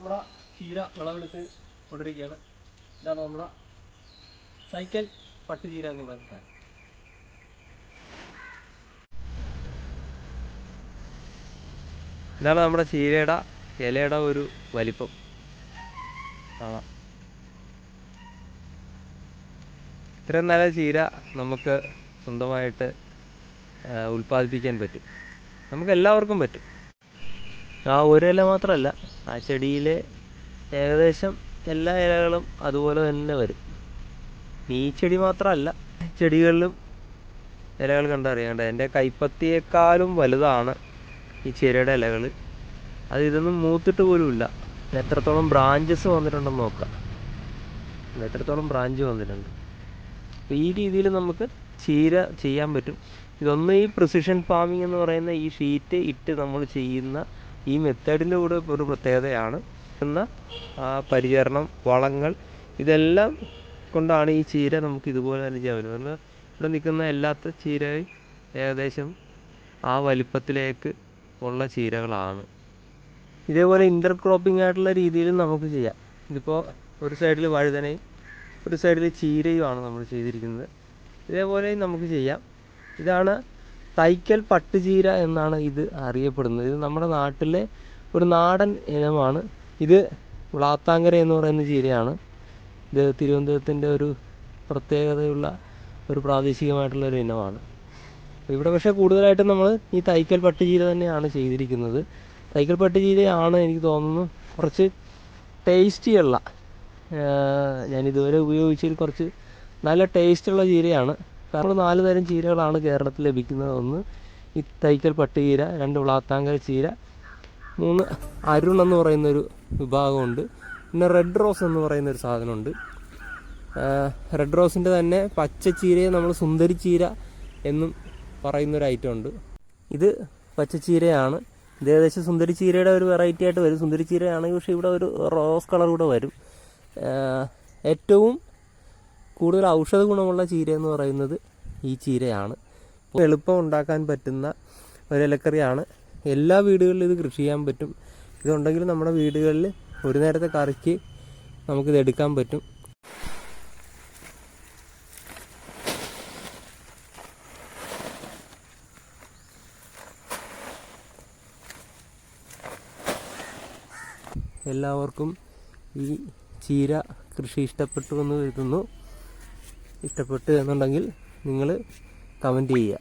നമ്മുടെ ചീര വിളവെടുത്ത് കൊണ്ടിരിക്കുകയാണ്. ഇതാണ് നമ്മുടെ സൈക്കൽ പട്ടുചീര എന്ന് പറയുന്നത് ഇതാണ് നമ്മുടെ ചീരയുടെ ഇലയുടെ ഒരു വലിപ്പം. കാണാം. ഇത്രയും നല്ല ചീര നമുക്ക് സ്വന്തമായിട്ട് ഉൽപ്പാദിപ്പിക്കാൻ പറ്റും. നമുക്ക് എല്ലാവർക്കും പറ്റും. ആ ഒരു ഇല മാത്രമല്ല ആ ചെടിയിലെ ഏകദേശം എല്ലാ ഇലകളും അതുപോലെ തന്നെ വരും. ഈ ചെടി മാത്രമല്ല ചെടികളിലും ഇലകൾ കണ്ടറിയാണ്ട് എന്റെ കൈപ്പത്തിയേക്കാളും വലുതാണ് ഈ ചെടിയുടെ ഇലകൾ അത് ഇതൊന്നും മൂത്തിട്ട് പോലുമില്ല. എത്രത്തോളം ബ്രാഞ്ചസ് വന്നിട്ടുണ്ടെന്ന് നോക്കാം. എത്രത്തോളം ബ്രാഞ്ച് വന്നിട്ടുണ്ട്. അപ്പോൾ ഈ രീതിയിൽ നമുക്ക് ചീര ചെയ്യാൻ പറ്റും. ഇതൊന്നും ഈ പ്രിസിഷൻ ഫാമിംഗ് എന്ന് പറയുന്ന ഈ ഷീറ്റ് ഇട്ട് നമ്മൾ ചെയ്യുന്ന ഈ മെത്തേഡിന്റെ കൂടെ ഒരു പ്രത്യേകതയാണ്. എന്ന ആ പരിചരണം വളങ്ങൾ ഇതെല്ലാം കൊണ്ടാണ് ഈ ചീര നമുക്ക് ഇതുപോലെ തന്നെ ചെയ്യാൻ പറ്റും കാരണം ഇവിടെ നിൽക്കുന്ന എല്ലാത്ത ചീരയും ഏകദേശം ആ വലിപ്പത്തിലേക്ക് ഉള്ള ചീരകളാണ്. ഇതേപോലെ ഇന്റർ ക്രോപ്പിംഗ് ആയിട്ടുള്ള രീതിയിലും നമുക്ക് ചെയ്യാം. ഇതിപ്പോൾ ഒരു സൈഡിൽ വഴുതനയും ഒരു സൈഡിൽ ചീരയുമാണ് നമ്മൾ ചെയ്തിരിക്കുന്നത്. ഇതേപോലെ നമുക്ക് ചെയ്യാം. ഇതാണ് തൈക്കൽ പട്ടുചീര എന്നാണ് ഇത് അറിയപ്പെടുന്നത്. ഇത് നമ്മുടെ നാട്ടിലെ ഒരു നാടൻ ഇനമാണ്. ഇത് വ്ളാത്താങ്കര എന്ന് പറയുന്ന ചീരയാണ്. ഇത് തിരുവനന്തപുരത്തിന്റെ ഒരു പ്രത്യേകതയുള്ള ഒരു പ്രാദേശികമായിട്ടുള്ള ഒരു ഇനമാണ്. ഇവിടെ പക്ഷേ കൂടുതലായിട്ടും നമ്മൾ ഈ തൈക്കൽ പട്ടുചീര തന്നെയാണ് ചെയ്തിരിക്കുന്നത്. തൈക്കൽ പട്ടുചീരയാണ് എനിക്ക് തോന്നുന്നു കുറച്ച് ടേസ്റ്റിയുള്ള ഞാൻ ഇതുവരെ ഉപയോഗിച്ചതിൽ കുറച്ച് നല്ല ടേസ്റ്റുള്ള ചീരയാണ്. കാരണം നാല് തരം ചീരകളാണ് കേരളത്തിൽ ലഭിക്കുന്നത്. ഒന്ന് ഈ തൈക്കൽ പട്ടുചീര രണ്ട് വിളാത്താങ്കൽ ചീര മൂന്ന് അരുൺ എന്ന് പറയുന്നൊരു വിഭാഗമുണ്ട്. പിന്നെ റെഡ് റോസ് എന്ന് പറയുന്നൊരു സാധനമുണ്ട്. റെഡ് റോസിന്റെ തന്നെ പച്ച ചീരയെ നമ്മൾ സുന്ദരി ചീര എന്നും പറയുന്നൊരു ഐറ്റം ഉണ്ട്. ഇത് പച്ചച്ചീരയാണ് ഇത് ഏകദേശം സുന്ദരി ചീരയുടെ ഒരു വെറൈറ്റി ആയിട്ട് വരും. സുന്ദരി ചീരയാണെങ്കിൽ പക്ഷേ ഇവിടെ ഒരു റോസ് കളർ കൂടെ വരും. ഏറ്റവും കൂടുതൽ ഔഷധ ഗുണമുള്ള ചീര എന്ന് പറയുന്നത് ഈ ചീരയാണ്. എളുപ്പം ഉണ്ടാക്കാൻ പറ്റുന്ന ഒരു ഇലക്കറിയാണ്. എല്ലാ വീടുകളിലും ഇത് കൃഷി ചെയ്യാൻ പറ്റും. ഇതുണ്ടെങ്കിൽ നമ്മുടെ വീടുകളിൽ ഒരു നേരത്തെ കറിക്ക് നമുക്കിത് എടുക്കാൻ പറ്റും. എല്ലാവർക്കും ഈ ചീര കൃഷി ഇഷ്ടപ്പെട്ടു എന്ന് കരുതുന്നു. ഇഷ്ടപ്പെട്ടു എന്നുണ്ടെങ്കിൽ നിങ്ങൾ കമന്റ് ചെയ്യുക.